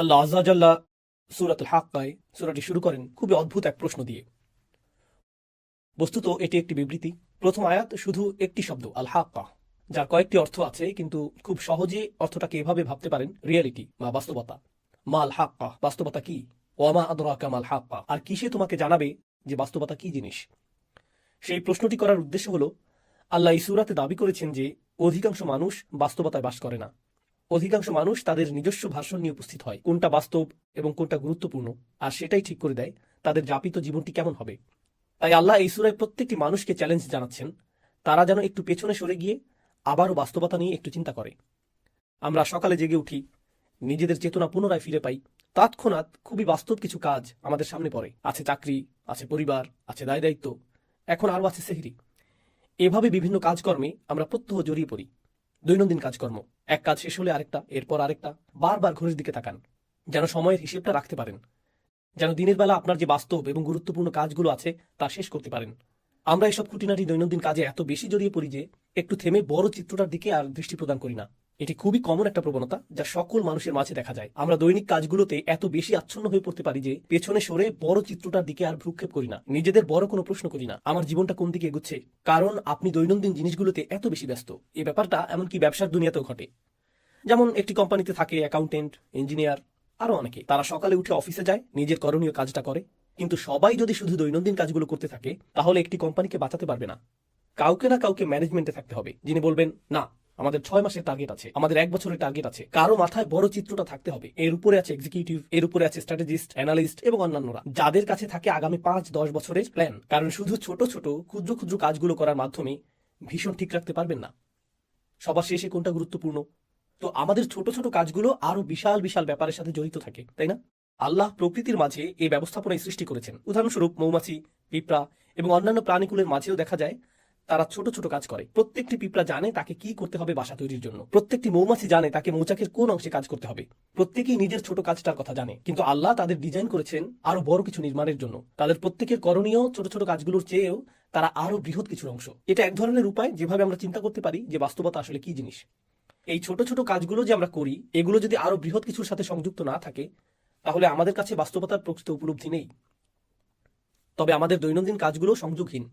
আল্লাহ আজাল্লাহ সুরাত হাক্কায় সুরাটি শুরু করেন খুবই অদ্ভুত এক প্রশ্ন দিয়ে। বস্তুত এটি একটি বিবৃতি। প্রথম আয়াত শুধু একটি শব্দ, আল হাক্কা, যার কয়েকটি অর্থ আছে, কিন্তু খুব সহজে অর্থটাকে এভাবে ভাবতে পারেন রিয়ালিটি বা বাস্তবতা। মাল হাক্কা, বাস্তবতা কি? ওয়ামা আদরাকা মাল হাক্কা, আর কিসে তোমাকে জানাবে যে বাস্তবতা কি জিনিস? সেই প্রশ্নটি করার উদ্দেশ্য হলো, আল্লাহ এই সুরাতে দাবি করেছেন যে অধিকাংশ মানুষ বাস্তবতায় বাস করে না। অধিকাংশ মানুষ তাদের নিজস্ব ভাষণ নিয়ে উপস্থিত হয়। কোনটা বাস্তব এবং কোনটা গুরুত্বপূর্ণ? আর সেটাই ঠিক করে দেয় তাদের যাপিত জীবনটি কেমন হবে? তাই আল্লাহ এই সুরায় প্রত্যেকটি মানুষকে চ্যালেঞ্জ জানাচ্ছেন, তারা যেন একটু পেছনে সরে গিয়ে আবারও বাস্তবতা নিয়ে একটু চিন্তা করে। আমরা সকালে জেগে উঠি, নিজেদের চেতনা পুনরায় ফিরে পাই। তৎক্ষণাৎ খুবই বাস্তব কিছু কাজ আমাদের সামনে পড়ে। আছে চাকরি, আছে পরিবার, আছে দায় দায়িত্ব, এখন আরও আছে সেহরি। এভাবে বিভিন্ন কাজকর্মে আমরা প্রত্যহ জড়িয়ে পড়ি। দৈনন্দিন কাজকর্ম। এক কাজ শেষ হলে আরেকটা, এরপর আরেকটা, বারবার ঘড়ির দিকে তাকান। যেন সময়ের হিসেবটা রাখতে পারেন। যেন দিনের বেলা আপনার যে বাস্তব এবং গুরুত্বপূর্ণ কাজগুলো আছে, তা শেষ করতে পারেন। আমরা এসব খুঁটিনাটি দৈনন্দিন কাজে এত বেশি জড়িয়ে পড়ি যে, একটু থেমে বড় চিত্রটার দিকে আর দৃষ্টি প্রদান করি না। এটি খুবই কমন একটা প্রবণতা যা সকল মানুষের মাঝে দেখা যায়। আমরা দৈনিক কাজগুলোতে এত বেশি আচ্ছন্ন হয়ে পড়তে পারি যে পেছনে সরে বড় চিত্রটার দিকে আর ভ্রুক্ষেপ করি না। নিজেদের বড় কোনো প্রশ্ন করি না। আমার জীবনটা কোন দিকে এগুচ্ছে? কারণ আপনি দৈনন্দিন জিনিসগুলোতে এত বেশি ব্যস্ত। এই ব্যাপারটা এমনকি ব্যবসার দুনিয়াতেও ঘটে। যেমন একটি কোম্পানিতে থাকে অ্যাকাউন্টেন্ট ইঞ্জিনিয়ার আরও অনেকে। তারা সকালে উঠে অফিসে যায়, নিজের করণীয় কাজটা করে। কিন্তু সবাই যদি শুধু দৈনন্দিন কাজগুলো করতে থাকে, তাহলে একটি কোম্পানিকে বাঁচাতে পারবে না। কাউকে না কাউকে ম্যানেজমেন্টে থাকতে হবে, যিনি বলবেন, না আমাদের ছয় মাসের টার্গেট আছে, আমাদের এক বছরের টার্গেট আছে। কারও মাথায় বড় চিত্রটা থাকতে হবে। এর উপরে আছে এক্সিকিউটিভ এর উপরে আছে স্ট্র্যাটেজিস্ট অ্যানালিস্ট এবং অন্যান্যরা। যাদের কাছে থাকে আগামী পাঁচ, দশ বছরের প্ল্যান কারণ শুধু ছোট ছোট, ক্ষুদ্র ক্ষুদ্র কাজগুলো করার মাধ্যমে ভীষণ ঠিক রাখতে পারবেন না। সবার শেষে কোনটা গুরুত্বপূর্ণ? তো আমাদের ছোট ছোট কাজগুলো আরও বিশাল বিশাল ব্যাপারের সাথে জড়িত থাকে, তাই না? আল্লাহ প্রকৃতির মাঝে এই ব্যবস্থাপনায় সৃষ্টি করেছেন। উদাহরণস্বরূপ মৌমাছি, পিঁপড়া এবং অন্যান্য প্রাণীকুলের মাঝেও দেখা যায় তারা ছোট ছোট কাজ করে। প্রত্যেকটি পিঁপড়া জানে তাকে কি করতে হবে বাসা তৈরির জন্য। প্রত্যেকটি মৌমাছি জানে তাকে মৌচাকের কোন অংশে কাজ করতে হবে। প্রত্যেকেই নিজের ছোট কাজটার কথা জানে। কিন্তু আল্লাহ তাদের ডিজাইন করেছেন আরও বড় কিছু নির্মাণের জন্য। তাদের প্রত্যেকের করণীয় ছোট ছোট কাজগুলোর চেয়েও তারা আরও বৃহৎ কিছুর অংশ। এটা এক ধরনের উপায় যেভাবে আমরা চিন্তা করতে পারি যে বাস্তবতা আসলে কি জিনিস। এই ছোট ছোট কাজগুলো যে আমরা করি, এগুলো যদি আরও বৃহৎ কিছুর সাথে সংযুক্ত না থাকে, তাহলে আমাদের কাছে বাস্তবতার প্রকৃত উপলব্ধি নেই। তবে আমাদের দৈনন্দিন কাজগুলো সংযোগহীন।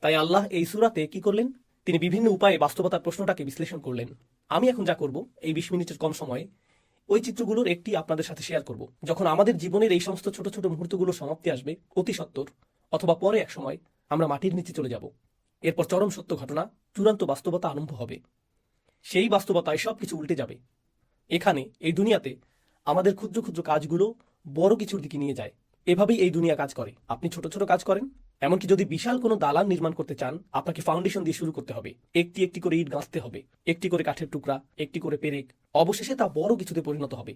তাই আল্লাহ এই সুরাতে কি করলেন? তিনি বিভিন্ন উপায়ে বাস্তবতার প্রশ্নটাকে বিশ্লেষণ করলেন। আমি এখন যা করব, এই বিশ মিনিটের কম সময়ে, ওই চিত্রগুলোর একটি আপনাদের সাথে শেয়ার করব। যখন আমাদের জীবনের এই সমস্ত ছোট ছোট মুহূর্তগুলো সমাপ্তি আসবে, অতি সত্বর অথবা পরে এক সময়, আমরা মাটির নিচে চলে যাব। এরপর চরম সত্য ঘটনা, চূড়ান্ত বাস্তবতা আরম্ভ হবে। সেই বাস্তবতায় সবকিছু উল্টে যাবে। এখানে, এই দুনিয়াতে, আমাদের ক্ষুদ্র ক্ষুদ্র কাজগুলো বড় কিছুর দিকে নিয়ে যায়। এভাবেই এই দুনিয়া কাজ করে। আপনি ছোট ছোট কাজ করেন এমনকি যদি বিশাল কোনো দালান নির্মাণ করতে চান, আপনাকে ফাউন্ডেশন দিয়ে শুরু করতে হবে। একটি একটি করে ইট গাঁথতে হবে, একটি করে কাঠের টুকরা, একটি করে পেরেক, অবশেষে তা বড় কিছুতে পরিণত হবে।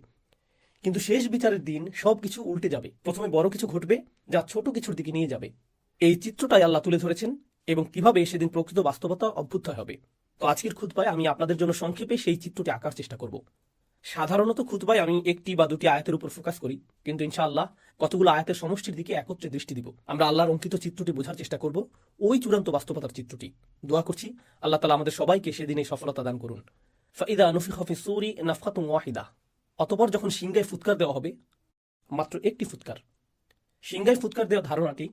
কিন্তু শেষ বিচারের দিন সবকিছু উল্টে যাবে। প্রথমে বড় কিছু ঘটবে যা ছোট কিছুর দিকে নিয়ে যাবে। এই চিত্রটাই আল্লাহ তুলে ধরেছেন এবং কীভাবে সেদিন প্রকৃত বাস্তবতা অভ্যুত্থয় হবে। তো আজকের খুতবায় আমি আপনাদের জন্য সংক্ষেপে সেই চিত্রটি আঁকার চেষ্টা করব। সাধারণত খুতবায় আমি একটি বা দুটি আয়াতের উপর ফোকাস করি, কিন্তু ইনশাআল্লাহ কতগুলো আয়াতের সমষ্টির দিকে একত্রে দৃষ্টি দিব। আমরা আল্লাহর অঙ্কিত চিত্রটি বোঝার চেষ্টা করব, ওই চূড়ান্ত বাস্তবতার চিত্রটি। দোয়া করছি, আল্লাহ তালা আমাদের সবাইকে সেদিনে সফলতা দান করুন। ফাইদা নফিক হফি সুরি নাফকাতুম ওয়াহিদা। অতপর যখন সিংগায় ফুৎকার দেওয়া হবে, মাত্র একটি ফুৎকার। সিংগায় ফুৎকার দেওয়ার ধারণাটি,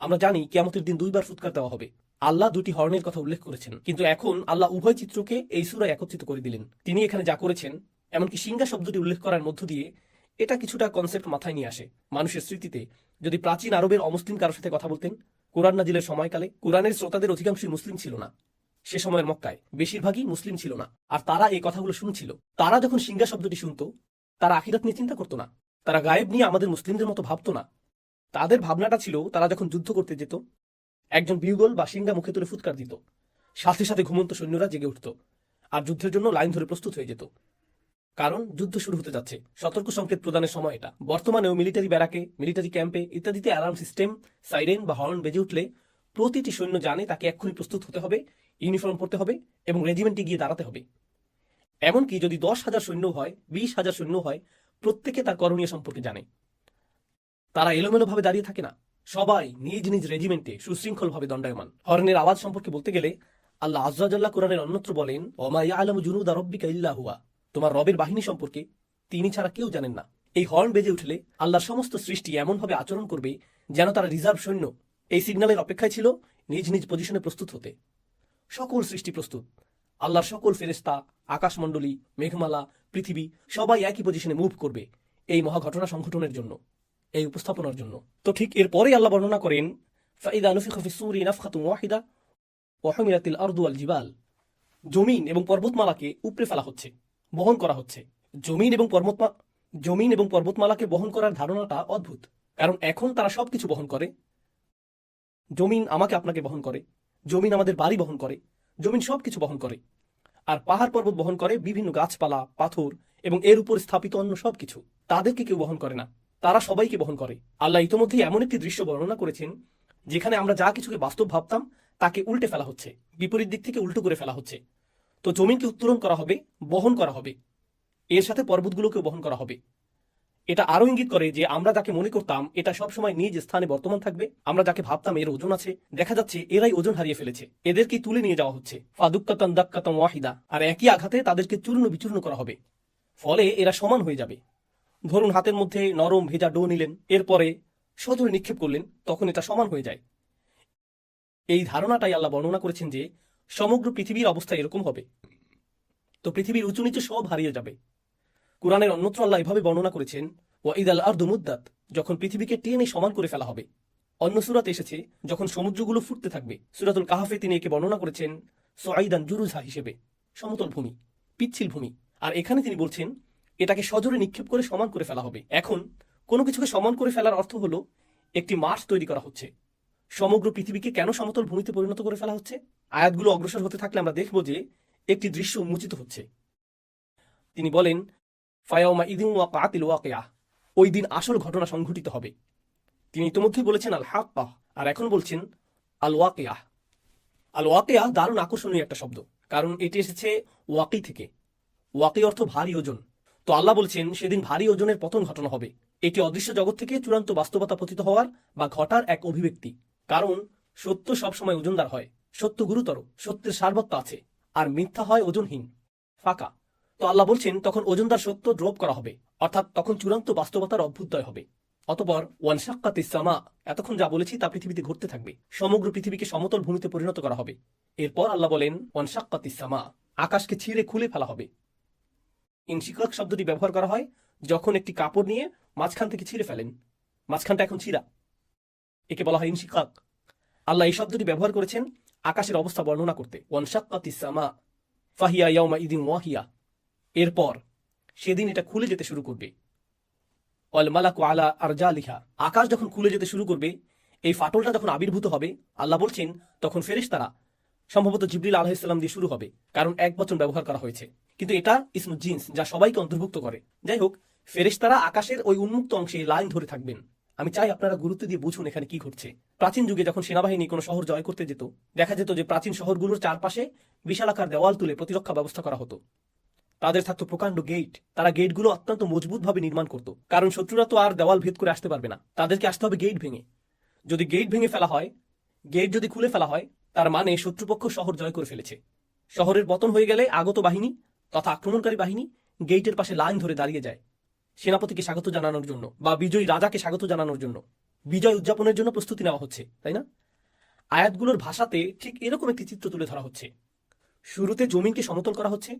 আমরা জানি কিয়ামতের দিন দুইবার ফুৎকার দেওয়া হবে। আল্লাহ দুটি হর্নের কথা উল্লেখ করেছেন, কিন্তু এখন আল্লাহ উভয় চিত্রকে এই সুরায় একত্রিত করে দিলেন। তিনি এখানে যা করেছেন এমনকি সিংহা শব্দটি উল্লেখ করার মধ্য দিয়ে এটা কিছুটা কনসেপ্ট মাথায় নিয়ে আসে। মানুষের স্মৃতিতে যদি প্রাচীন আরবের অমুসলিম কারোর সাথে কথা বলতেন, কোরআন নাজিলের সময়কালে কোরআনের শ্রোতাদের অধিকাংশই মুসলিম ছিল না। সে সময়ের মক্কায় বেশিরভাগই মুসলিম ছিল না। আর তারা এই কথাগুলো শুনছিল। তারা যখন সিংহা শব্দটি শুনতো, তারা আখিরাত নিয়ে চিন্তা করতো না। তারা গায়েব নিয়ে আমাদের মুসলিমদের মতো ভাবতো না। তাদের ভাবনাটা ছিল, তারা যখন যুদ্ধ করতে যেত, একজন বিউগল বা সিংহা মুখে তুলে ফুৎকার দিত। সাথে সাথে ঘুমন্ত সৈন্যরা জেগে উঠত। আর যুদ্ধের জন্য লাইন ধরে প্রস্তুত হয়ে যেত। কারণ যুদ্ধ শুরু হতে যাচ্ছে। সতর্ক সংকেত প্রদানের সময় এটা। বর্তমানেও মিলিটারি ব্যারাকে, মিলিটারি ক্যাম্পে ইত্যাদিতে অ্যালার্ম সিস্টেম, সাইরেন বা হর্ন বেজে উঠলে প্রতিটি সৈন্য জানে তাকে এক্ষুনি প্রস্তুত হতে হবে, ইউনিফর্ম পরতে হবে এবং রেজিমেন্টে গিয়ে দাঁড়াতে হবে। এমনকি যদি দশ হাজার সৈন্য হয়, বিশ হাজার সৈন্য হয়, প্রত্যেকে তার করণীয় সম্পর্কে জানে। তারা এলোমেলোভাবে দাঁড়িয়ে থাকে না। সবাই নিজ নিজ রেজিমেন্টে সুশৃঙ্খলভাবে দণ্ডায়মান। হর্নের আওয়াজ সম্পর্কে বলতে গেলে, আল্লাহ আজ্লাহ কোরআনের অন্যত্র বলেন ওমা আলম জুনুদা রব্বিকা ইল্লা হুয়া। তোমার রবের বাহিনী সম্পর্কে তিনি ছাড়া কেউ জানেন না। এই হর্ন বেজে উঠলে আল্লাহর সমস্ত সৃষ্টি এমনভাবে আচরণ করবে যেন তারা রিজার্ভ সৈন্য এই সিগন্যালের অপেক্ষায় ছিল নিজ নিজ পজিশনে প্রস্তুত হতে। সকল সৃষ্টি প্রস্তুত। আল্লাহর সকল ফেরেস্তা আকাশমণ্ডলী, মেঘমালা, পৃথিবী সবাই একই পজিশনে মুভ করবে এই মহা ঘটনা সংঘটনের জন্য, এই উপস্থাপনার জন্য। তো ঠিক এরপরেই আল্লাহ বর্ণনা করেন, ফাইদা নুফিখ ফি সূরি নাফখাতুন ওয়াহিদা ওয়া হুমিলাতিল আরদু ওয়াল জিবাল। জমিন এবং পর্বতমালাকে উপড়ে ফেলা হচ্ছে। বহন করা হচ্ছে। জমিন এবং পর্বতমা, জমিন এবং পর্বতমালাকে বহন করার ধারণাটা অদ্ভুত। কারণ এখন তারা সবকিছু বহন করে। জমিন আমাকে আপনাকে বহন করে। জমিন আমাদের বাড়ি বহন করে। জমিন সবকিছু বহন করে। আর পাহাড় পর্বত বহন করে বিভিন্ন গাছপালা, পাথর এবং এর উপর স্থাপিত অন্য সবকিছু। তাদেরকে কেউ বহন করে না। তারা সবাইকে বহন করে। আল্লাহ ইতোমধ্যে এমন একটি দৃশ্য বর্ণনা করেছেন, যেখানে আমরা যা কিছুকে বাস্তব ভাবতাম, তাকে উল্টে ফেলা হচ্ছে। বিপরীত দিক থেকে উল্টো করে ফেলা হচ্ছে। তো জমিনকে উত্তোলন করা হবে, বহন করা হবে। এর সাথে পর্বতগুলোকেও বহন করা হবে। এটা আরও ইঙ্গিত করে যে আমরা যাকে মনে করতাম এটা সবসময় নিজ স্থানে বর্তমান থাকবে, আমরা যাকে ভাবতাম এর ওজন আছে, দেখা যাচ্ছে এরাই ওজন হারিয়ে ফেলেছে এদেরকে তুলে নিয়ে যাওয়া হচ্ছে। ফাদুক্কাতান দাক্কাতাম ওয়াহিদা, আর একই আঘাতে তাদেরকে চূর্ণ বিচূর্ণ করা হবে। ফলে এরা সমান হয়ে যাবে। ধরুন হাতের মধ্যে নরম ভেজা ডো নিলেন, এরপরে সজোরে নিক্ষেপ করলেন, তখন এটা সমান হয়ে যায়। এই ধারণাটাই আল্লাহ বর্ণনা করেছেন যে সমগ্র পৃথিবীর অবস্থা এরকম হবে। তো পৃথিবীর উঁচু নিচু সব হারিয়ে যাবে। কোরআনের অন্যত্র আল্লাহ এভাবে বর্ণনা করেছেন ওয়াঈদ আল আর্দ মুদ্দাত যখন পৃথিবীকে টেনে সমান করে ফেলা হবে। অন্য সুরাত এসেছে, যখন সমুদ্রগুলো ফুটতে থাকবে। সুরাতুল কাহাফে তিনি একে বর্ণনা করেছেন সোয়াইদান জুরুজা হিসেবে, সমতল ভূমি, পিচ্ছিল ভূমি। আর এখানে তিনি বলছেন, এটাকে সজোরে নিক্ষেপ করে সমান করে ফেলা হবে। এখন কোনো কিছুকে সমান করে ফেলার অর্থ হলো, একটি মাঠ তৈরি করা হচ্ছে। সমগ্র পৃথিবীকে কেন সমতল ভূমিতে পরিণত করে ফেলা হচ্ছে? আয়াতগুলো অগ্রসর হতে থাকলে আমরা দেখব যে একটি দৃশ্য উন্মোচিত হচ্ছে। তিনি বলেন, ফায়াউমা ইদিন ওয়া কাতিল ওয়াকিয়া ওই দিন আসল ঘটনা সংঘটিত হবে। তিনি ইতিমধ্যেই বলেছেন আল হাক্কা আর এখন বলছেন আল ওয়াকিয়া আল ওয়াকিয়া দারুণ আকর্ষণীয় একটা শব্দ, কারণ এটি এসেছে ওয়াকি থেকে। ওয়াকি অর্থ ভারী ওজন। তো আল্লাহ বলছেন, সেদিন ভারী ওজনের পতন ঘটনা হবে। এটি অদৃশ্য জগৎ থেকে চূড়ান্ত বাস্তবতা পতিত হওয়ার বা ঘটার এক অভিব্যক্তি। কারণ সত্য সবসময় ওজনদার হয়। সত্য গুরুতর, সত্যের সার্বত্ব আছে, আর মিথ্যা হয় ওজনহীন, ফাঁকা। তো আল্লাহ বলছেন, তখন ওজনদার সত্য ড্রপ করা হবে, অর্থাৎ তখন চূড়ান্ত বাস্তবতার অভ্যুদয় হবে। অতপর, ওয়ানশাক্কাত ইসামা এতক্ষণ যা বলেছি তা পৃথিবীতে ঘটতে থাকবে, সমগ্র পৃথিবীকে সমতল ভূমিতে পরিণত করা হবে। এরপর আল্লাহ বলেন, ওয়ানশাক্কাত ইসামা আকাশকে ছিঁড়ে খুলে ফেলা হবে। ইনশিকাক শব্দটি ব্যবহার করা হয় যখন একটি কাপড় নিয়ে মাঝখান থেকে ছিঁড়ে ফেলেন। মাঝখানটা এখন ছিঁড়া। একে বলা হয় ইনশিকাক আল্লাহ এই শব্দটি ব্যবহার করেছেন আকাশের অবস্থা বর্ণনা করতে ওয়াহিয়া। এরপর সেদিন এটা খুলে যেতে শুরু করবে। অল মালাকু আলা আরজা লিখা আকাশ যখন খুলে যেতে শুরু করবে, এই ফাটলটা যখন আবির্ভূত হবে, আল্লাহ বলছেন, তখন ফেরেশতারা সম্ভবত জিবরিল আলাহিসাল্লাম দিয়ে শুরু হবে, কারণ এক বচন ব্যবহার করা হয়েছে। কিন্তু এটা ইসমু জিন্স, যা সবাইকে অন্তর্ভুক্ত করে। যাই হোক, ফেরেশতারা আকাশের ওই উন্মুক্ত অংশে লাইন ধরে থাকবেন। আমি চাই আপনারা গুরুত্ব দিয়ে বুঝুন এখানে কি ঘটছে। প্রাচীন যুগে যখন সেনাবাহিনী কোনো শহর জয় করতে যেত, দেখা যেত যে প্রাচীন শহরগুলোর চারপাশে বিশালাকার দেওয়াল তুলে প্রতিরক্ষা ব্যবস্থা করা হতো। তাদের থাকতো প্রকাণ্ড গেট। তারা গেটগুলো অত্যন্ত মজবুতভাবে নির্মাণ করত। কারণ শত্রুরা তো আর দেওয়াল ভেদ করে আসতে পারবে না। তাদেরকে আসতে হবে গেট ভেঙে। যদি গেট ভেঙে ফেলা হয়, গেট যদি খুলে ফেলা হয়, তার মানে শত্রুপক্ষ শহর জয় করে ফেলেছে। শহরের পতন হয়ে গেলে আগত বাহিনী তথা আক্রমণকারী বাহিনী গেটের পাশে লাইন ধরে দাঁড়িয়ে যায়। সেনাপতিকে স্বাগত জানানোর জন্য বা বিজয়ী রাজাকে স্বাগত জানানোর জন্য বিজয় উদযাপনের জন্য প্রস্তুতি নেওয়া হচ্ছে, তাই না? আয়াতগুলোর ভাষাতে ঠিক এরকম একটি চিত্র তুলে ধরা হচ্ছে। শুরুতে জমিনকে সমতল করা হচ্ছে,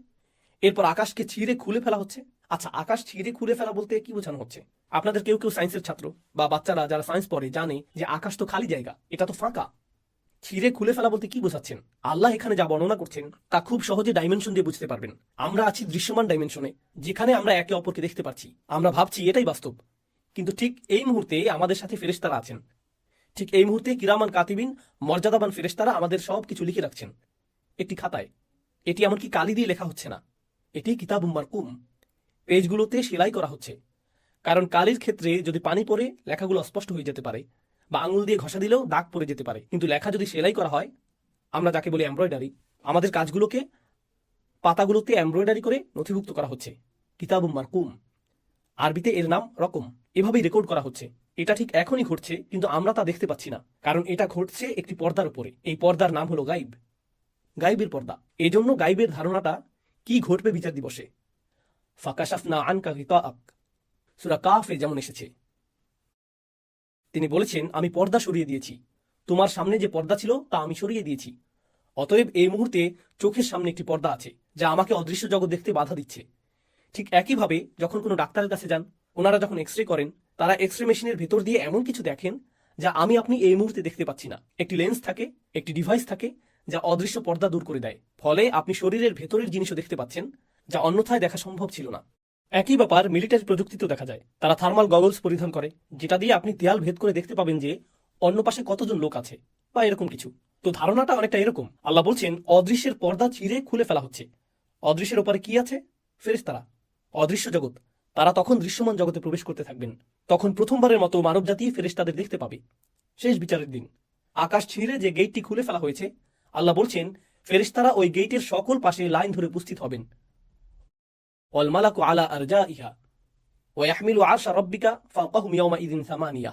এরপর আকাশকে ছিঁড়ে খুলে ফেলা হচ্ছে। আচ্ছা আকাশ ছিঁড়ে খুলে ফেলা বলতে কি বোঝানো হচ্ছে? আপনাদের কেউ কেউ সায়েন্সের ছাত্র বা বাচ্চারা যারা সায়েন্স পড়ে জানে যে আকাশ তো খালি জায়গা, এটা তো ফাঁকা। ছিঁড়ে খুলে ফেলা বলতে কি বোঝাচ্ছেন? আল্লাহ এখানে যা বর্ণনা করছেন, তা খুব সহজে ডাইমেনশন দিয়ে বুঝতে পারবেন। আমরা আছি দৃশ্যমান ডাইমেনশনে যেখানে আমরা একে অপরকে দেখতে পাচ্ছি আমরা ভাবছি এটাই বাস্তব। কিন্তু ঠিক এই মুহূর্তে আমাদের সাথে ফেরেশতারা আছেন। ঠিক এই মুহূর্তে কিরামান কাতিবিন, মর্যাদাবান ফেরেশতারা আমাদের সব কিছু লিখে রাখছেন। একটি খাতায়, এটি এমনকি কালি দিয়ে লেখা হচ্ছে না। এটি কিতাব উম্মার কুম পেজগুলোতে সেলাই করা হচ্ছে। কারণ কালির ক্ষেত্রে যদি পানি পড়ে, লেখাগুলো অস্পষ্ট হয়ে যেতে পারে। বা আঙুল দিয়ে ঘষা দিলেও দাগ পড়ে যেতে পারে। কিন্তু লেখা যদি সেলাই করা হয়, আমরা যাকে বলি এমব্রয়ডারি আমাদের কাজগুলোকে পাতাগুলোতে এমব্রয়ডারি করে নথিভুক্ত করা হচ্ছে। কিতাব মারকুম। আরবিতে এর নাম রকম। এভাবেই রেকর্ড করা হচ্ছে। এটা ঠিক এখনই ঘটছে, কিন্তু আমরা তা দেখতে পাচ্ছি না। কারণ এটা ঘটছে একটি পর্দার উপরে। এই পর্দার নাম হলো গাইব। গাইবের পর্দা। এজন্য গাইবের ধারণাটা কি ঘটবে বিচার দিবসে। ফাকাশাফনা আনকা গিতাআক। সূরা কাফে যেমন এসেছে। তিনি বলেছেন, আমি পর্দা সরিয়ে দিয়েছি। তোমার সামনে যে পর্দা ছিল, তা আমি সরিয়ে দিয়েছি। অতএব এই মুহূর্তে চোখের সামনে একটি পর্দা আছে, যা আমাকে অদৃশ্য জগৎ দেখতে বাধা দিচ্ছে। ঠিক একইভাবে, যখন কোনো ডাক্তারের কাছে যান, ওনারা যখন এক্স রে করেন, তারা এক্স রে মেশিনের ভেতর দিয়ে এমন কিছু দেখেন, যা আমি আপনি এই মুহূর্তে দেখতে পাচ্ছি না। একটি লেন্স থাকে, একটি ডিভাইস থাকে, যা অদৃশ্য পর্দা দূর করে দেয়। ফলে আপনি শরীরের ভেতরের জিনিসও দেখতে পাচ্ছেন, যা অন্যথায় দেখা সম্ভব ছিল না। একই ব্যাপার মিলিটারি প্রযুক্তিতেও দেখা যায়। তারা থার্মাল গগলস পরিধান করে, যেটা দিয়ে আপনি দেয়াল ভেদ করে দেখতে পাবেন যে অন্য পাশে কতজন লোক আছে, বা এরকম কিছু। তো ধারণাটা অনেকটা এরকম। আল্লাহ বলছেন, অদৃশ্যের পর্দা চিরে খুলে ফেলা হচ্ছে। অদৃশ্যের উপরে কি আছে? ফেরেশতারা। অদৃশ্য জগৎ। তারা তখন দৃশ্যমান জগতে প্রবেশ করতে থাকবেন। তখন প্রথমবারের মতো মানবজাতি ফেরেশতাদের দেখতে পাবে। শেষ বিচারের দিন। আকাশ ছিঁড়ে যে গেটটি খুলে ফেলা হয়েছে, আল্লাহ বলছেন, ফেরেশতারা ওই গেটের সকল পাশে লাইন ধরে উপস্থিত হবেন। আরজা ইহা ওয়াহমিলু আরশা রব্বিকা ফাওকাহুম ইয়াওমা ইদিন সামানিয়া।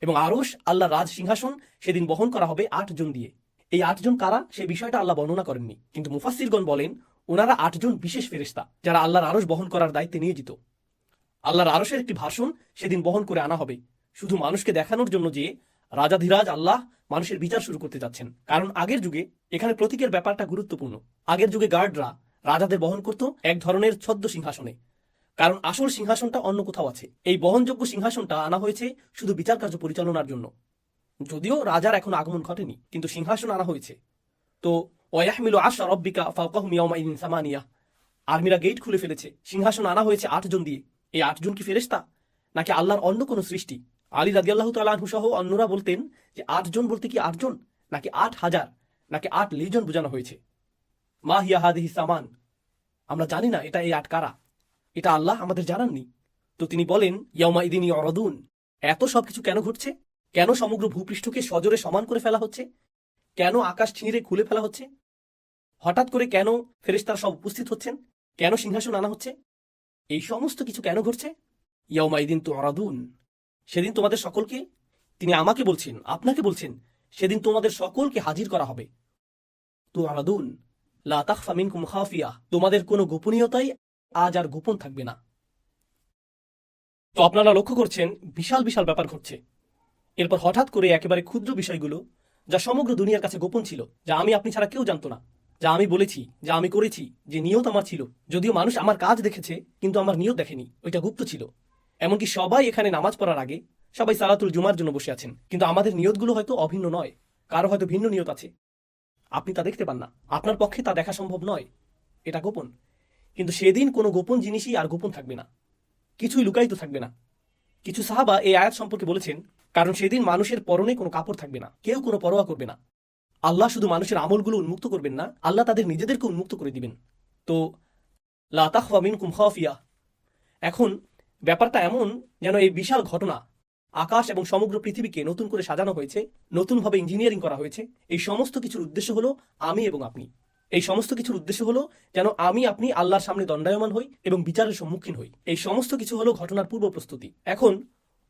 এবং আরশ আল্লাহ রাজ সিংহাসন, সেদিন বহন করা হবে আটজন দিয়ে। এই আটজন কারা? সে বিষয়টা আল্লাহ বর্ণনা করেননি। কিন্তু মুফাসসিরগণ বলেন ওনারা আটজন বিশেষ ফেরেশতা, যারা আল্লাহর আরশ বহন করার দায়িত্বে নিয়োজিত। আল্লাহর আরশের একটি ভাষণ সেদিন বহন করে আনা হবে, শুধু মানুষকে দেখানোর জন্য যে রাজাধিরাজ আল্লাহ মানুষের বিচার শুরু করতে যাচ্ছেন। কারণ আগের যুগে এখানে প্রতীকের ব্যাপারটা গুরুত্বপূর্ণ। আগের যুগে গার্ডরা রাজাদের বহন করত এক ধরনের ছদ্ম সিংহাসনে। কারণ আসল সিংহাসনটা অন্য কোথাও আছে। এই বহনযোগ্য সিংহাসনটা আনা হয়েছে শুধু বিচার কার্য পরিচালনার জন্য। যদিও রাজার এখন আগমন ঘটেনি, কিন্তু সিংহাসন আনা হয়েছে। তো ওয়াহমিলু আশা রব্বিকা ফাওকাহুম সামানিয়া। আর্মিরা গেট খুলে ফেলেছে। সিংহাসন আনা হয়েছে আটজন দিয়ে। এই আটজন কি ফেরেশতা? নাকি আল্লাহর অন্য কোনো সৃষ্টি? আলী রাদিয়াল্লাহু তাআলা আনহু সহ অন্যরা বলতেন যে আটজন বলতে কি আটজন নাকি আট হাজার? নাকি আট লিজন বোঝানো হয়েছে? মা হিয়া সামান। আমরা জানি না, এটা এই আটকারা এটা আল্লাহ আমাদের জানাননি। তো তিনি বলেন ইয়ামা ইদিনী অরদুন এত সবকিছু কেন ঘটছে? কেন সমগ্র ভূপৃষ্ঠকে সজোরে সমান করে ফেলা হচ্ছে? কেন আকাশ ছিঁড়ে খুলে ফেলা হচ্ছে? হঠাৎ করে কেন ফেরেশতারা সব উপস্থিত হচ্ছেন? কেন সিংহাসন আনা হচ্ছে? এই সমস্ত কিছু কেন ঘটছে? ইয়ামা ইদিন তো অরাদুন সেদিন তোমাদের সকলকে, তিনি আমাকে বলছেন, আপনাকে বলছেন, সেদিন তোমাদের সকলকে হাজির করা হবে। তো আরাদুন লা তাখফা মিনকুম তোমাদের কোনো গোপনীয়তাই আজ আর গোপন থাকবে না। তো আপনারা লক্ষ্য করছেন, বিশাল বিশাল ব্যাপার ঘটছে। এরপর হঠাৎ করে একেবারে ক্ষুদ্র বিষয়গুলো যা সমগ্র দুনিয়ার কাছে গোপন ছিল, যা আমি আপনি ছাড়া কেউ জানতো না, যা আমি বলেছি, যা আমি করেছি, যে নিয়ত আমার ছিল। যদিও মানুষ আমার কাজ দেখেছে, কিন্তু আমার নিয়ত দেখেনি, ওইটা গুপ্ত ছিল। এমনকি সবাই এখানে নামাজ পড়ার আগে সবাই সালাতুল জুমার জন্য বসে আছেন, কিন্তু আমাদের নিয়তগুলো হয়তো অভিন্ন নয়, কারও হয়তো ভিন্ন নিয়ত আছে। আপনি তা দেখতে পান না। আপনার পক্ষে তা দেখা সম্ভব নয়। এটা গোপন। কিন্তু সেদিন কোনো গোপন জিনিসই আর গোপন থাকবে না। কিছুই লুকায়িত থাকবে না। কিছু সাহাবা এই আয়াত সম্পর্কে বলেছেন, কারণ সেদিন মানুষের পরনে কোনো কাপড় থাকবে না। কেউ কোনো পরোয়া করবে না। আল্লাহ শুধু মানুষের আমলগুলো উন্মুক্ত করবেন না, আল্লাহ তাদের নিজেদেরকে উন্মুক্ত করে দিবেন। তো লাতাহওয়া মিনকুম খাফিয়া। এখন ব্যাপারটা এমন যেন এই বিশাল ঘটনা আকাশ এবং সমগ্র পৃথিবীকে নতুন করে সাজানো হয়েছে, নতুনভাবে ইঞ্জিনিয়ারিং করা হয়েছে। এই সমস্ত কিছুর উদ্দেশ্য হলো আমি এবং আপনি। এই সমস্ত কিছুর উদ্দেশ্য হলো যেন আমি, আপনি আল্লাহর সামনে দণ্ডায়মান হই এবং বিচারের সম্মুখীন হই। এই সমস্ত কিছু হলো ঘটনার পূর্ব প্রস্তুতি। এখন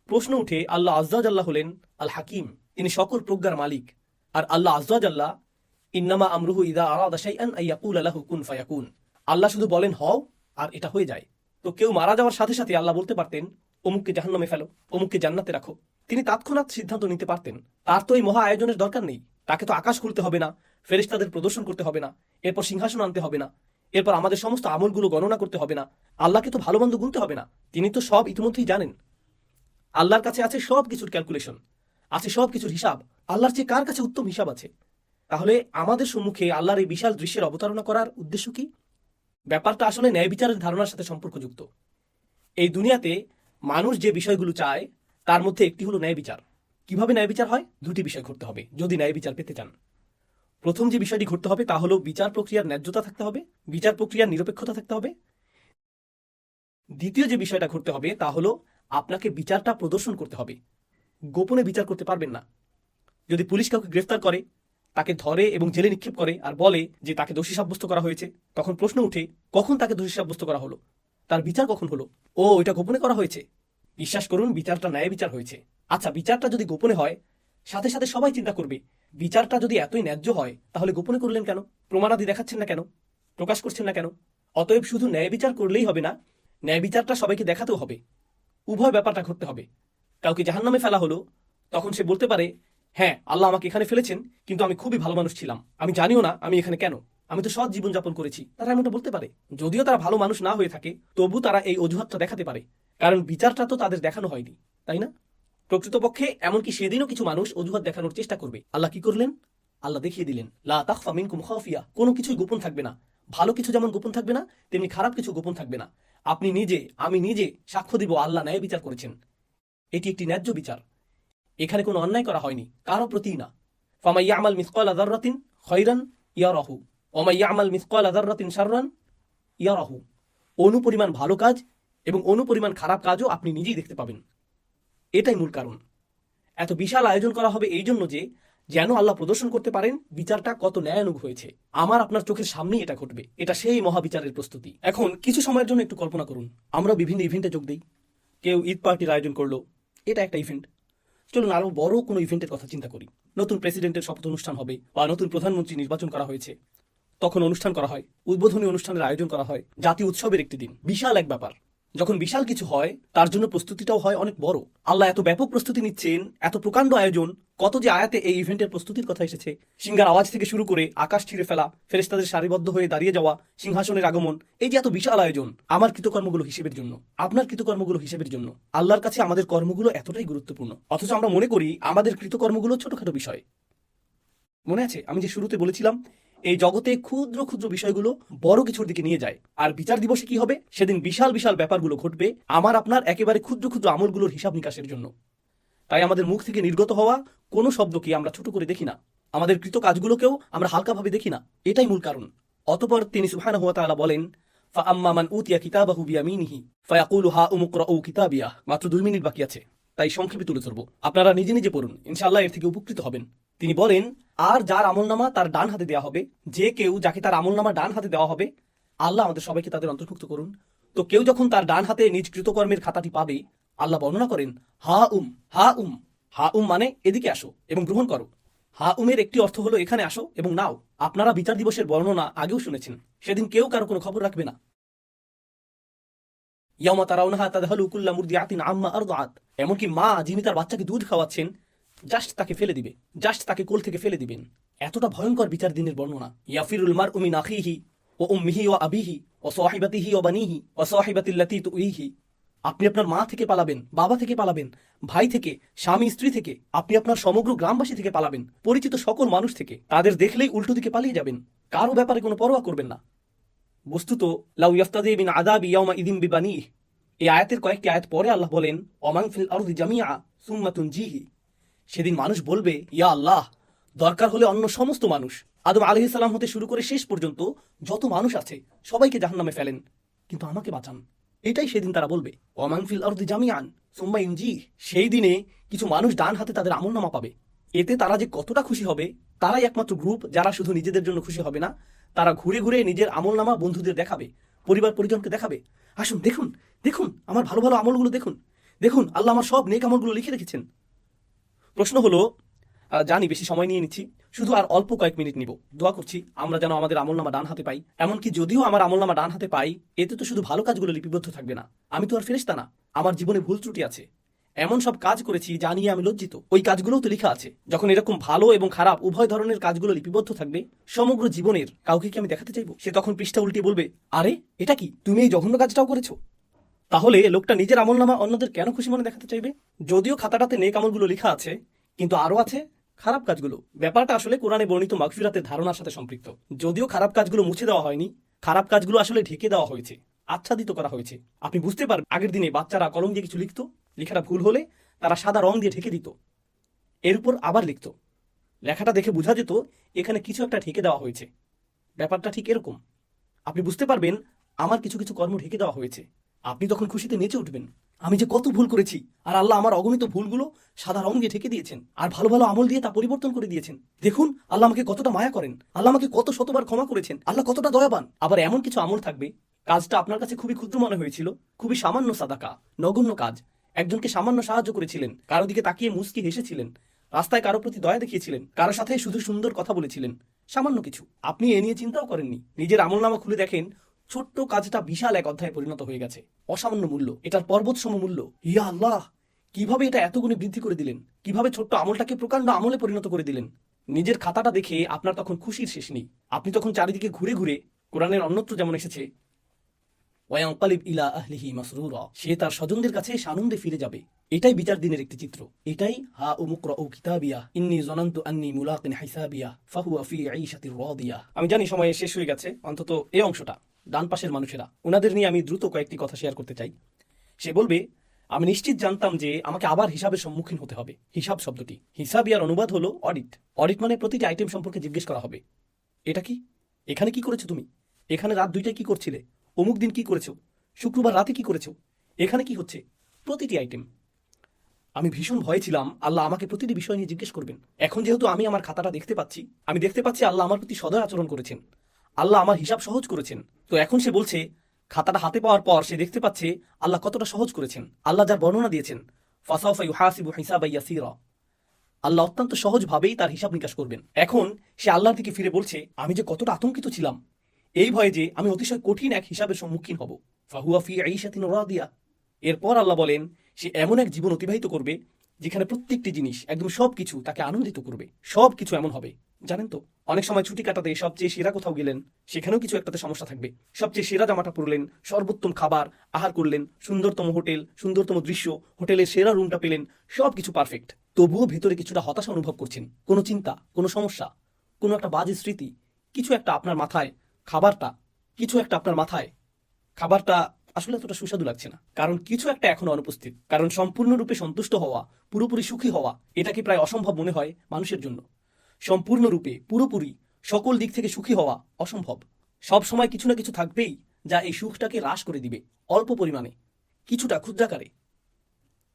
প্রশ্ন উঠে, আল্লাহ আজ্জাজ আল্লাহ হলেন আল হাকিম তিনি সকল প্রজ্ঞার মালিক। আর আল্লাহ আজ্জাজ আল্লাহ ইন্নামা আমরুহু ইদা আইয়াকুল আলাহু কুন ফায়াকুন। আল্লাহ শুধু বলেন, হও, আর এটা হয়ে যায়। তো কেউ মারা যাওয়ার সাথে সাথে আল্লাহ বলতে পারতেন অমুককে জাহান্নামে ফেলো, অমুককে জান্নাতে রাখো। তিনি তাৎক্ষণাৎ সিদ্ধান্ত নিতে পারতেন। তার তো এই মহা আয়োজনের দরকার নেই। তাকে তো আকাশ খুলতে হবে না, ফেরেশতাদের প্রদর্শন করতে হবে না, এরপর সিংহাসন আনতে হবে না, এরপর আমাদের সমস্ত আমলগুলো গণনা করতে হবে না, আল্লাহকে তো ভালো মন্দ গুনতে হবে না। তিনি তো সব ইতিমধ্যেই জানেন। আল্লাহর কাছে আছে সব কিছুর ক্যালকুলেশন, আছে সব কিছুর হিসাব। আল্লাহর চেয়ে কার কাছে উত্তম হিসাব আছে? তাহলে আমাদের সম্মুখে আল্লাহর এই বিশাল দৃশ্যের অবতারণা করার উদ্দেশ্য কি? ব্যাপারটা আসলে ন্যায় বিচারের ধারণার সাথে সম্পর্কযুক্ত। এই দুনিয়াতে মানুষ যে বিষয়গুলো চায়, তার মধ্যে একটি হলো ন্যায় বিচার। কীভাবে ন্যায় বিচার হয়? দুটি বিষয় ঘটতে হবে, যদি ন্যায় বিচার পেতে চান। প্রথম যে বিষয়টি ঘটতে হবে, তা হলো বিচার প্রক্রিয়ার ন্যায্যতা থাকতে হবে, বিচার প্রক্রিয়ার নিরপেক্ষতা থাকতে হবে। দ্বিতীয় যে বিষয়টা ঘটতে হবে, তা হলো আপনাকে বিচারটা প্রদর্শন করতে হবে। গোপনে বিচার করতে পারবেন না। যদি পুলিশ কাউকে গ্রেফতার করে, তাকে ধরে এবং জেলে নিক্ষেপ করে আর বলে যে তাকে দোষী সাব্যস্ত করা হয়েছে, তখন প্রশ্ন উঠে, কখন তাকে দোষী সাব্যস্ত করা হলো? তার বিচার কখন হলো? ও, এটা গোপনে করা হয়েছে। বিশ্বাস করুন, বিচারটা ন্যায় বিচার হয়েছে। আচ্ছা বিচারটা যদি গোপনে হয়, সাথে সাথে সবাই চিন্তা করবে, বিচারটা যদি এতই ন্যায্য হয়, তাহলে গোপনে করলেন কেন? প্রমাণাদি দেখাচ্ছেন না কেন? প্রকাশ করছেন না কেন? অতএব শুধু ন্যায় বিচার করলেই হবে না, ন্যায় বিচারটা সবাইকে দেখাতেও হবে। উভয় ব্যাপারটা ঘটতে হবে। কাউকে জাহান্নামে ফেলা হলো, তখন সে বলতে পারে হ্যাঁ আল্লাহ আমাকে এখানে ফেলেছেন, কিন্তু আমি খুবই ভালো মানুষ ছিলাম। আমি জানিও না আমি এখানে কেন? আমি তো সৎ জীবনযাপন করেছি, তারা এমনটা বলতে পারে। যদিও তারা ভালো মানুষ না হয়ে থাকে, তবু তারা এই অজুহাতটা দেখাতে পারে। কারণ বিচারটা তো তাদের দেখানো হয়নি, তাই না? প্রকৃতপক্ষে এমনকি সেদিনও কিছু মানুষ অজুহাত দেখানোর চেষ্টা করবে। আল্লাহ কি করলেন? আল্লাহ দেখিয়ে দিলেন, লা তাখফা মিনকুম খাফিয়া কোনো কিছুই গোপন থাকবে না। ভালো কিছু যেমন গোপন থাকবে না, তেমনি খারাপ কিছু গোপন থাকবে না। আপনি নিজে, আমি নিজে সাক্ষ্য দিব, আল্লাহ ন্যায় বিচার করেছেন। এটি একটি ন্যায্য বিচার। এখানে কোনো অন্যায় করা হয়নি, কারও প্রতি না। ফামাইয়া আমাল মিসকাল আদাররাতিন খৈরান ইয়ারাহু। ওমাইয়া আমাল মিসকাল শাররান ইয়ারাহু। অনুপরিমাণ ভালো কাজ এবং অনুপরিমাণ খারাপ কাজও আপনি নিজেই দেখতে পাবেন। এটাই মূল কারণ। এত বিশাল আয়োজন করা হবে এই জন্য যে, যেন আল্লাহ প্রদর্শন করতে পারেন, বিচারটা কত ন্যায়ানুগ হয়েছে। আমার আপনার চোখের সামনেই এটা ঘটবে। এটা সেই মহাবিচারের প্রস্তুতি। এখন কিছু সময়ের জন্য একটু কল্পনা করুন। আমরা বিভিন্ন ইভেন্টে যোগ দিই। কেউ ঈদ পার্টির আয়োজন করল। এটা একটা ইভেন্ট চলুন আরও বড় কোনো ইভেন্টের কথা চিন্তা করি। নতুন প্রেসিডেন্টের শপথ অনুষ্ঠান হবে বা নতুন প্রধানমন্ত্রী নির্বাচন করা হয়েছে। তখন অনুষ্ঠান করা হয়। উদ্বোধনী অনুষ্ঠানের আয়োজন করা হয়। জাতীয় উৎসবের একটি দিন। বিশাল এক ব্যাপার। যখন বিশাল কিছু হয়, তার জন্য প্রস্তুতিটাও হয় অনেক বড়। আল্লাহ এত ব্যাপক প্রস্তুতি নিচ্ছেন, এত প্রকাণ্ড আয়োজন, কত যে আয়াতে এই ইভেন্টের প্রস্তুতির কথা এসেছে। সিঙ্গার আওয়াজ থেকে শুরু করে আকাশ ছিঁড়ে ফেলা ফেরেস্তাদের সারিবদ্ধ হয়ে দাঁড়িয়ে যাওয়া, সিংহাসনের আগমন, এই যে এত বিশাল আয়োজন, আমার কৃতকর্মগুলো হিসেবের জন্য, আপনার কৃতকর্মগুলো হিসেবের জন্য, আল্লাহর কাছে আমাদের কর্মগুলো এতটাই গুরুত্বপূর্ণ। অথচ আমরা মনে করি, আমাদের কৃতকর্মগুলো ছোটখাটো বিষয়। মনে আছে? আমি যে শুরুতে বলেছিলাম এই জগতে ক্ষুদ্র ক্ষুদ্র বিষয়গুলো বড় কিছুর দিকে নিয়ে যায়। আর বিচার দিবসে কি হবে? সেদিন বিশাল বিশাল ব্যাপারগুলো ঘটবে আমার, আপনার একেবারে ক্ষুদ্র ক্ষুদ্র আমলগুলোর হিসাব নিকাশের জন্য। তাই আমাদের মুখ থেকে নির্গত হওয়া কোনো শব্দকে আমরা ছোট করে দেখি না। আমাদের কৃত কাজগুলোকেও আমরা হালকাভাবে দেখি না। এটাই মূল কারণ। অতপর তিনি সুবহানাহু ওয়া তাআলা বলেন মাত্র দুই মিনিট বাকি আছে, তাই সংক্ষেপে তুলে ধরবো। আপনারা নিজে নিজে পড়ুন, ইনশাআল্লাহ এর থেকে উপকৃত হবেন। তিনি বলেন, আর যার আমলনামা তার ডান হাতে দেওয়া হবে, যে কেউ যাকে তার আমলনামা ডান হাতে দেওয়া হবে, আল্লাহ আমাদের সবাইকে তাদের অন্তর্ভুক্ত করুন। তো কেউ যখন তার ডান হাতে নিজ কৃতকর্মের খাতাটি পাবে, আল্লাহ বর্ণনা করেন, হা উম হা উম হা উম মানে এদিকে আসো এবং গ্রহণ করো। হা উমের একটি অর্থ হলো, এখানে আসো এবং নাও। আপনারা বিচার দিবসের বর্ণনা আগেও শুনেছেন। সেদিন কেউ কারও কোনো খবর রাখবে না। ইয়ামা তারাউনাহা তাদহালু কুল্লা মুরদিআতিন আম্মা আরদাআত। এমনকি মা যিনি তার বাচ্চাকে দুধ খাওয়াচ্ছেন জাস্ট তাকে ফেলে দিবে। জাস্ট তাকে কোল থেকে ফেলে দিবেন। এতটা ভয়ঙ্কর বিচার দিনের বর্ণনা। ইয়াফিরুল মার উমিন আখিহি ও উম্মিহি ও আবিহি ও সাহিবাতিহি ও বানিহি ও সাহিবাতিল্লাতি তুইহি আপনি আপনার মা থেকে পালাবেন, বাবা থেকে পালাবেন, ভাই থেকে, স্বামী, স্ত্রী থেকে, আপনি আপনার সমগ্র গ্রামবাসী থেকে পালাবেন, পরিচিত সকল মানুষ থেকে। তাদের দেখলেই উল্টো দিকে পালিয়ে যাবেন। কারও ব্যাপারে কোনো পরোয়া করবেন না। বস্তুত, লাউ ইয়াফতাদি বিন আদাবি ইয়াউমা ইদিম বিবানি এই আয়াতের কয়েকটি আয়াত পরে আল্লাহ বলেন অমাং ফিল আরদি জামিয়া সুম্মাতুন জিহি সেদিন মানুষ বলবে, ইয়া আল্লাহ, দরকার হলে অন্য সমস্ত মানুষ। আদম আলহি সাল্লাম হতে শুরু করে শেষ পর্যন্ত যত মানুষ আছে, সবাইকে জাহান্নামে ফেলেন। কিন্তু আমাকে বাঁচান। এটাই সেদিন তারা বলবে অমাং ফিল আরদি জামিয়ান সুম্মা ইনজি সেই দিনে কিছু মানুষ ডান হাতে তাদের আমলনামা পাবে। এতে তারা যে কতটা খুশি হবে, তারাই একমাত্র গ্রুপ যারা শুধু নিজেদের জন্য খুশি হবে না, তারা ঘুরে ঘুরে নিজের আমলনামা বন্ধুদের দেখাবে, পরিবার পরিজনকে দেখাবে। আসুন, দেখুন দেখুন, আমার ভালো ভালো আমলগুলো দেখুন। দেখুন, আল্লাহ আমার সব নেক আমলগুলো লিখে রেখেছেন। প্রশ্ন হলো জানি বেশি সময় নিয়ে নিচ্ছি, শুধু আর অল্প কয়েক মিনিট নিব। দোয়া করছি, আমরা যেন আমাদের আমলনামা ডান হাতে পাই। এমনকি যদিও আমার আমলনামা ডান হাতে পাই, এতে তো শুধু ভালো কাজগুলো লিপিবদ্ধ থাকবে না। আমি তো আর ফেরেশতা না, আমার জীবনে ভুল ত্রুটি আছে। এমন সব কাজ করেছি যা নিয়ে আমি লজ্জিত। ওই কাজগুলোও তো লেখা আছে। যখন এরকম ভালো এবং খারাপ উভয় ধরনের কাজগুলো লিপিবদ্ধ থাকবে, সমগ্র জীবনের কাউকে কি আমি দেখাতে চাইব? সে তখন পৃষ্ঠা উল্টিয়ে বলবে, আরে, এটা কি? তুমি এই জঘন্য কাজটাও করেছ? তাহলে লোকটা নিজের আমলনামা অন্যদের কেন খুশি মনে দেখাতে চাইবে? যদিও খাতাটাতে নেক আমলগুলো লেখা আছে, কিন্তু আরও আছে খারাপ কাজগুলো। ব্যাপারটা আসলে কোরআনে বর্ণিত মাগফিরাতের ধারণার সাথে সম্পৃক্ত। যদিও খারাপ কাজগুলো মুছে দেওয়া হয়নি, খারাপ কাজগুলো আসলে ঢেকে দেওয়া হয়েছে, আচ্ছাদিত করা হয়েছে। আপনি বুঝতে পারবেন, আগের দিনে বাচ্চারা কলম দিয়ে কিছু লিখতো, লেখাটা ভুল হলে তারা সাদা রং দিয়ে ঢেকে দিত, এর উপর আবার লিখত। লেখাটা দেখে বোঝা যেত, এখানে কিছু একটা ঢেকে দেওয়া হয়েছে। ব্যাপারটা ঠিক এরকম। আপনি বুঝতে পারবেন, আমার কিছু কিছু কর্ম ঢেকে দেওয়া হয়েছে। আপনি তখন খুশিতে নেচে উঠবেন। আমি যে কত ভুল করেছি, আর আল্লাহ আমার অগণিত ভুলগুলো সাদা রং দিয়ে ঢেকে দিয়েছেন, আর ভালো ভালো আমল দিয়ে তা পরিবর্তন করে দিয়েছেন। দেখুন, আল্লাহ আমাকে কতটা মায়া করেন, আল্লাহ আমাকে কত শতবার ক্ষমা করেছেন, আল্লাহ কতটা দয়াবান। আবার এমন কিছু আমল থাকবে, কাজটা আপনার কাছে খুবই ক্ষুদ্র মনে হয়েছিল, খুবই সামান্য সাদাকা, নগণ্য কাজ। একজনকে সামান্য সাহায্য করেছিলেন, কারও দিকে তাকিয়ে মুস্কি হেসেছিলেন, রাস্তায় কারও প্রতি দয়া দেখিয়েছিলেন, কারও সাথে শুধু সুন্দর কথা বলেছিলেন, সামান্য কিছু। আপনি এ নিয়ে চিন্তাও করেননি, নিজের আমলনামা খুলে দেখেন ছোট্ট কাজটা বিশাল এক অধ্যায়ে পরিণত হয়ে গেছে। অসামান্য মূল্য। এটার পর্বত সম মূল্য। ইয়া আল্লাহ! কীভাবে এটা এত গুণে বৃদ্ধি করে দিলেন? কীভাবে ছোট্ট আমলটাকে প্রকাণ্ড আমলে পরিণত করে দিলেন? নিজের খাতাটা দেখে আপনার তখন খুশির শেষ নেই। আপনি তখন চারিদিকে ঘুরে ঘুরে কোরআনের অন্যত্র যেমন এসেছে ইলা সে তার স্বজনদের কাছে সানন্দে ফিরে যাবে। এটাই বিচার দিনের একটি চিত্র। এটাই, হা উমুকরা ও কিতাবিয়া, ইন্নি জনান্তু আন্নি মুলাকিন হিসাবিয়া ফাহুয়া ফি আইশাতির রাদিয়া আমি জানি সময় শেষ হয়ে গেছে, অন্তত এই অংশটা। ডান পাশের মানুষেরা। ওনাদের নিয়ে আমি দ্রুত কয়েকটি কথা শেয়ার করতে চাই। সে বলবে, আমি নিশ্চিত জানতাম যে আমাকে আবার হিসাবের সম্মুখীন হতে হবে। হিসাব শব্দটি। হিসাব ইয়ার অনুবাদ হলো অডিট অডিট মানে প্রতিটি আইটেম সম্পর্কে জিজ্ঞেস করা হবে। এটা কি? এখানে কি করেছ তুমি? এখানে রাত দুইটায় কি করছিলে? অমুক দিন কি করেছ? শুক্রবার রাতে কি করেছ? এখানে কি হচ্ছে? প্রতিটি আইটেম আমি ভীষণ ভয়ে ছিলাম, আল্লাহ আমাকে প্রতিটি বিষয় নিয়ে জিজ্ঞেস করবেন। এখন যেহেতু আমি আমার খাতাটা দেখতে পাচ্ছি, আমি দেখতে পাচ্ছি আল্লাহ আমার প্রতি সদয় আচরণ করেছেন। আল্লাহ আমার হিসাব সহজ করেছেন। তো এখন সে বলছে, খাতাটা হাতে পাওয়ার পর সে দেখতে পাচ্ছে আল্লাহ কতটা সহজ করেছেন। আল্লাহ যার বর্ণনা দিয়েছেন আল্লাহ অত্যন্ত সহজভাবেই তার হিসাব নিকাশ করবেন। এখন সে আল্লাহর দিকে ফিরে বলছে, আমি যে কতটা আতঙ্কিত ছিলাম, এই ভয়ে যে আমি অতিশয় কঠিন এক হিসাবের সম্মুখীন হব। ফাহুয়া ফি আইশাতিন রাদিয়া। এরপর আল্লাহ বলেন, সে এমন এক জীবন অতিবাহিত করবে, যেখানে প্রত্যেকটি জিনিস, একদম সবকিছু তাকে আনন্দিত করবে। সবকিছু এমন হবে। জানেন তো, অনেক সময় ছুটি কাটাতে সবচেয়ে সেরা কোথাও গেলেন, সেখানেও কিছু একটাতে সমস্যা থাকবে। সবচেয়ে সেরা জামাটা পরলেন, সর্বোত্তম খাবার আহার করলেন, সুন্দরতম হোটেল, সুন্দরতম দৃশ্য, হোটেলের সেরা রুমটা পেলেন, সবকিছু পারফেক্ট। তবুও ভেতরে কিছুটা হতাশা অনুভব করছেন। কোনো চিন্তা, কোনো সমস্যা, কোনো একটা বাজে স্মৃতি, কিছু একটা আপনার মাথায়, খাবারটা, কিছু একটা আপনার মাথায়। খাবারটা আসলে এতটা সুস্বাদু লাগছে না। কারণ কিছু একটা এখনও অনুপস্থিত। কারণ সম্পূর্ণরূপে সন্তুষ্ট হওয়া, পুরোপুরি সুখী হওয়া, এটাকে প্রায় অসম্ভব মনে হয় মানুষের জন্য। সম্পূর্ণরূপে পুরোপুরি সকল দিক থেকে সুখী হওয়া অসম্ভব। সব সময় কিছু না কিছু থাকবেই যা এই সুখটাকে হ্রাস করে দিবে, অল্প পরিমাণে, কিছুটা ক্ষুদ্রাকারে।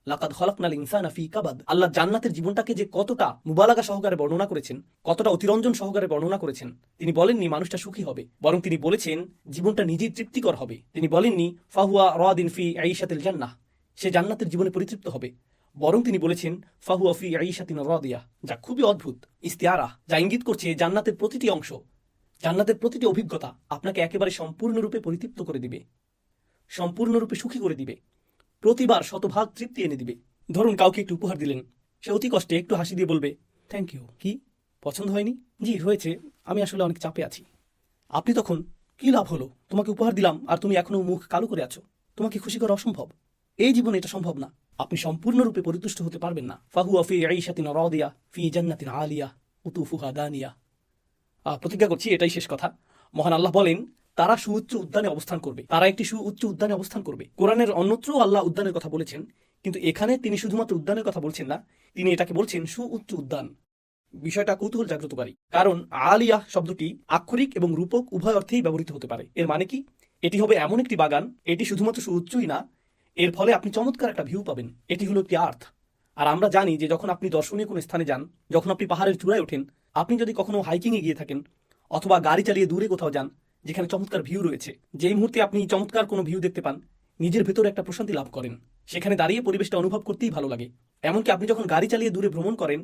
লাকাদ খলাকনাল ইনসানা ফি কাবাদ। আল্লাহ জান্নাতের জীবনটাকে যে কতটা মুবালাগা সহকারে বর্ণনা করেছেন, কতটা অতিরঞ্জন সহকারে বর্ণনা করেছেন, তিনি বলেননি মানুষটা সুখী হবে, বরং তিনি বলেছেন জীবনটা নিজেই তৃপ্তিকর হবে। তিনি বলেননি, ফাহুয়া রাদিন ফি আইশাতিল জান্নাহ, সে জান্নাতের জীবনে পরিতৃপ্ত হবে। বরং তিনি বলেছেন, ফাহুয়া ফি আইশাতিন রাদিয়া যা খুবই অদ্ভুত, ইস্তিয়ারা, যা ইঙ্গিত করছে জান্নাতের প্রতিটি অংশ। জান্নাতের প্রতিটি অভিজ্ঞতা আপনাকে একেবারে সম্পূর্ণরূপে পরিতৃপ্ত করে দিবে। সম্পূর্ণরূপে সুখী করে দিবে। প্রতিবার শতভাগ তৃপ্তি এনে দিবে। ধরুন, কাউকে একটু উপহার দিলেন। সে অতি কষ্টে একটু হাসি দিয়ে বলবে থ্যাংক ইউ কি? পছন্দ হয়নি? জি, হয়েছে। আমি আসলে অনেক চাপে আছি। আপনি তখন, কি লাভ হলো? তোমাকে উপহার দিলাম আর তুমি এখনও মুখ কালো করে আছো। তোমাকে খুশি করা অসম্ভব। এই জীবনে এটা সম্ভব না। আপনি সম্পূর্ণরূপে পরিতুষ্ট হতে পারবেন না। ফাহু ফি আইশাতিন রাদিয়া, ফি জান্নাতিন আলিয়া, উতুফুহা দানিয়া। প্রতিজ্ঞা করছি, এটাই শেষ কথা। মহান আল্লাহ বলেন, তারা সুউচ্চ উদ্যানে অবস্থান করবে। তারা একটি সুউচ্চ উদ্যানে অবস্থান করবে। কোরআনের অন্যত্র আল্লাহ উদ্যানের কথা বলেছেন, কিন্তু এখানে তিনি শুধুমাত্র উদ্যানের কথা বলছেন না, তিনি এটাকে বলছেন সুউচ্চ উদ্যান। বিষয়টা কৌতূহল জাগ্রতকারী কারণ আলিয়া শব্দটি আক্ষরিক এবং রূপক উভয় অর্থেই ব্যবহৃত হতে পারে। এর মানে কি? এটি হবে এমন একটি বাগান, এটি শুধুমাত্র সুউচ্চই না এর ফলে আপনি চমৎকার একটা ভিউ পাবেন। এটি হলো একটি আর্থ আর আমরা জানি যে যখন আপনি দর্শনীয় কোনো স্থানে যান, যখন আপনি পাহাড়ের চূড়ায় ওঠেন, আপনি যদি কখনো হাইকিংয়ে গিয়ে থাকেন অথবা গাড়ি চালিয়ে দূরে কোথাও যান, যেখানে চমৎকার ভিউ রয়েছে, যেই মুহূর্তে আপনি চমৎকার কোনো ভিউ দেখতে পান, নিজের ভেতরে একটা প্রশান্তি লাভ করেন। সেখানে দাঁড়িয়ে পরিবেশটা অনুভব করতেই ভালো লাগে। এমনকি আপনি যখন গাড়ি চালিয়ে দূরে ভ্রমণ করেন,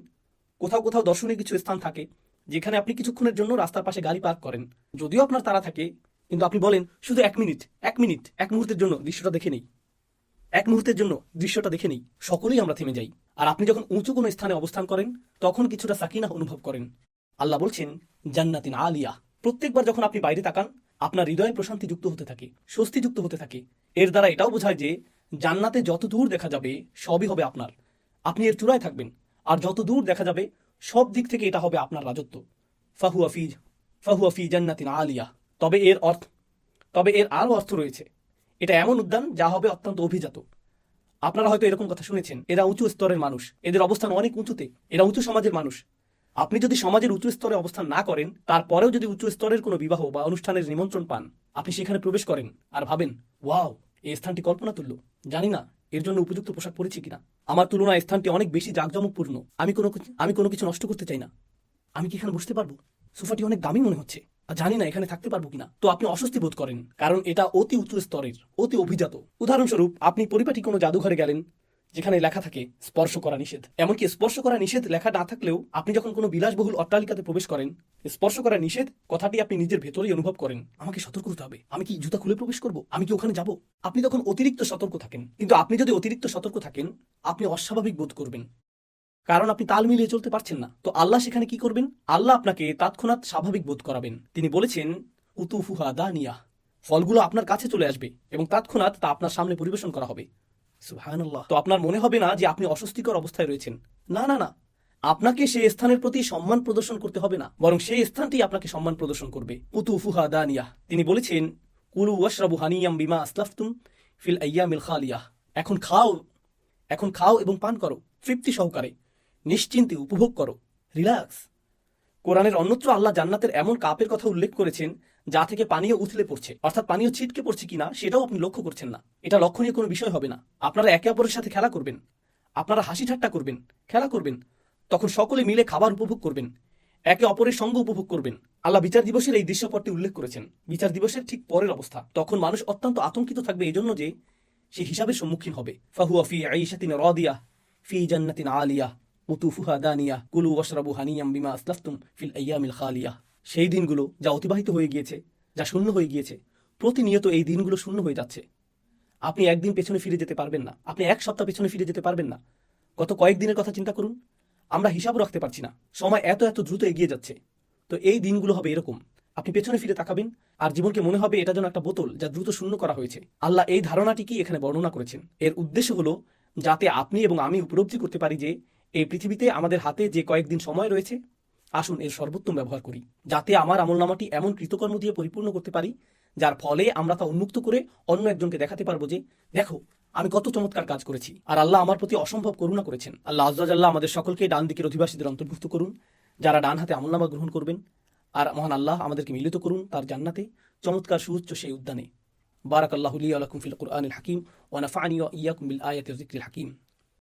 কোথাও কোথাও দর্শনীয় কিছু স্থান থাকে, যেখানে আপনি কিছুক্ষণের জন্য রাস্তার পাশে গাড়ি পার্ক করেন। যদিও আপনার তারা থাকে, কিন্তু আপনি বলেন, শুধু এক মিনিট এক মিনিট এক মুহূর্তের জন্য দৃশ্যটা দেখে নেই। এক মুহূর্তের জন্য দৃশ্যটা দেখে নেই। সকলেই আমরা থেমে যাই। আর আপনি যখন উঁচু কোনো স্থানে অবস্থান করেন, তখন কিছুটা সাকিনা অনুভব করেন। আল্লাহ বলছেন, জান্নাতিন আলিয়া। প্রত্যেকবার যখন আপনি বাইরে তাকান, আপনার হৃদয়ে প্রশান্তি যুক্ত হতে থাকে, স্বস্তি যুক্ত হতে থাকে। এর দ্বারা এটাও বোঝায় যে, জান্নাতে যত দূর দেখা যাবে, সবই হবে আপনার। আপনি এর চূড়ায় থাকবেন, আর যত দূর দেখা যাবে, সব দিক থেকে এটা হবে আপনার রাজত্ব। ফাহুয়া ফিজ ফাহুয়া ফি জান্নাতিন আলিয়া। তবে এর অর্থ তবে এর আরও অর্থ রয়েছে। এটা এমন উদ্যান যা হবে অত্যন্ত অভিজাত। আপনারা হয়তো এরকম কথা শুনেছেন, এরা উঁচু স্তরের মানুষ। এদের অবস্থান অনেক উঁচুতে, এরা উঁচু সমাজের মানুষ। আপনি যদি সমাজের উঁচু স্তরে অবস্থান না করেন, তারপরেও যদি উচ্চ স্তরের কোনো বিবাহ বা অনুষ্ঠানের নিমন্ত্রণ পান, আপনি সেখানে প্রবেশ করেন আর ভাবেন, ওয়াও, এই স্থানটি কল্পনা তুল্য জানি না, এর জন্য উপযুক্ত পোশাক পরেছি কিনা। আমার তুলনায় স্থানটি অনেক বেশি জাঁকজমকপূর্ণ। আমি কোনো আমি কোনো কিছু নষ্ট করতে চাই না। আমি কি এখানে বসতে পারব? সোফাটি অনেক দামি মনে হচ্ছে। জানি না এখানে থাকতে পারব কিনা। তো আপনি অস্বস্তি বোধ করেন, কারণ এটা অতি উচ্চ স্তরের, অতি অভিজাত। উদাহরণস্বরূপ, আপনি পরিপাটি কোনো জাদুঘরে গেলেন, যেখানে লেখা থাকে, স্পর্শ করা নিষেধ। এমনকি স্পর্শ করা নিষেধ লেখা না থাকলেও, আপনি যখন কোনো বিলাসবহুল অট্টালিকাতে প্রবেশ করেন, স্পর্শ করা নিষেধ কথাটি আপনি নিজের ভেতরেই অনুভব করেন, আমাকে সতর্ক হতে হবে। আমি কি জুতা খুলে প্রবেশ করব? আমি কি ওখানে যাব? আপনি তখন অতিরিক্ত সতর্ক থাকেন, কিন্তু আপনি যদি অতিরিক্ত সতর্ক থাকেন, আপনি অস্বাভাবিক বোধ করবেন। কারণ আপনি তাল মিলিয়ে চলতে পারছেন না। তো আল্লাহ সেখানে কি করবেন? আল্লাহ আপনাকে তৎক্ষণাৎ স্বাভাবিক বোধ করাবেন। তিনি বলেছেন, উতুফুহা দানিয়া। ফলগুলো আপনার কাছে চলে আসবে এবং তৎক্ষণাৎ তা আপনার সামনে পরিবেশন করা হবে। তো আপনার মনে হবে না যে আপনি অস্বস্তিকর অবস্থায় রয়েছেন। না না না। আপনাকে সেই স্থানের প্রতি সম্মান প্রদর্শন করতে হবে না, বরং সেই স্থানটি আপনাকে সম্মান প্রদর্শন করবে। উতুফুহা দানিয়া। তিনি বলেছেন, কুলু ওয়াশরাবু হানিয়াম বিমা আসলাফতুম ফিল আইয়ামিল খালিয়াহ এখন খাও এখন খাও এবং পান করো। তৃপ্তি সহকারে। নিশ্চিন্তে উপভোগ করো। রিল্যাক্স। কোরআনের অন্যত্র আল্লাহ জান্নাতের এমন কাপের কথা উল্লেখ করেছেন, যা থেকে পানীয় উথলে পড়ছে। অর্থাৎ পানীয় ছিটকে পড়ছে কিনা, সেটাও আপনি লক্ষ্য করছেন না। এটা লক্ষণীয় কোনো বিষয় হবে না। আপনারা একে অপরের সাথে খেলা করবেন। আপনারা হাসি ঠাট্টা করবেন, খেলা করবেন। তখন সকলে মিলে খাবার উপভোগ করবেন। একে অপরের সঙ্গ উপভোগ করবেন। আল্লাহ বিচার দিবসের এই দৃশ্যপটটি উল্লেখ করেছেন। বিচার দিবসের ঠিক পরের অবস্থা। তখন মানুষ অত্যন্ত আতঙ্কিত থাকবে এই জন্য যে সে হিসাবের সম্মুখীন হবে। ফাহুয়া ফি আইশাতিন রাদিয়া ফি জান্নাতিন আলিয়া উতুফুহা দানিয়া, কুলু ওয়াশরাবু হানিয়াম বিমা আসলাফতুম ফিল আইয়ামিল খালিয়া। সেই দিনগুলো যা অতিবাহিত হয়ে গিয়েছে, যা শূন্য হয়ে গিয়েছে, প্রতিনিয়ত এই দিনগুলো শূন্য হয়ে যাচ্ছে। আপনি একদিন পেছনে ফিরে যেতে পারবেন না। আপনি এক সপ্তাহ পেছনে ফিরে যেতে পারবেন না। গত কয়েকদিনের কথা চিন্তা করুন। আমরা হিসাবও রাখতে পারছি না। সময় এত এত দ্রুত এগিয়ে যাচ্ছে। তো এই দিনগুলো হবে এরকম। আপনি পেছনে ফিরে তাকাবেন, আর জীবনকে মনে হবে এটা যেন একটা বোতল যা দ্রুত শূন্য করা হয়েছে। আল্লাহ এই ধারণাটিকেই এখানে বর্ণনা করেছেন। এর উদ্দেশ্য হলো যাতে আপনি এবং আমি উপলব্ধি করতে পারি যে এই পৃথিবীতে আমাদের হাতে যে কয়েকদিন সময় রয়েছে, আসুন এর সর্বোত্তম ব্যবহার করি, যাতে আমার আমলনামাটি এমন কৃতকর্ম দিয়ে পরিপূর্ণ করতে পারি, যার ফলে আমরা তা উন্মুক্ত করে অন্য একজনকে দেখাতে পারব যে, দেখো, আমি কত চমৎকার কাজ করেছি। আর আল্লাহ আমার প্রতি অসম্ভব করুণা করেছেন। আল্লাহ আজ্লাহ আমাদের সকলকে ডান দিকের অধিবাসীদের অন্তর্ভুক্ত করুন, যারা ডান হাতে আমলনামা গ্রহণ করবেন। আর মহান আল্লাহ আমাদেরকে মিলিত করুন তার জান্নাতে চমৎকার সুউচ্চ সেই উদ্যানে। বারাক আল্লাহ আলাকুম ফিল কুরআনিল হাকিম ওয়া নাফা'নি ওয়া ইয়াকুম বিল আয়াতি ওয়া হাকিম।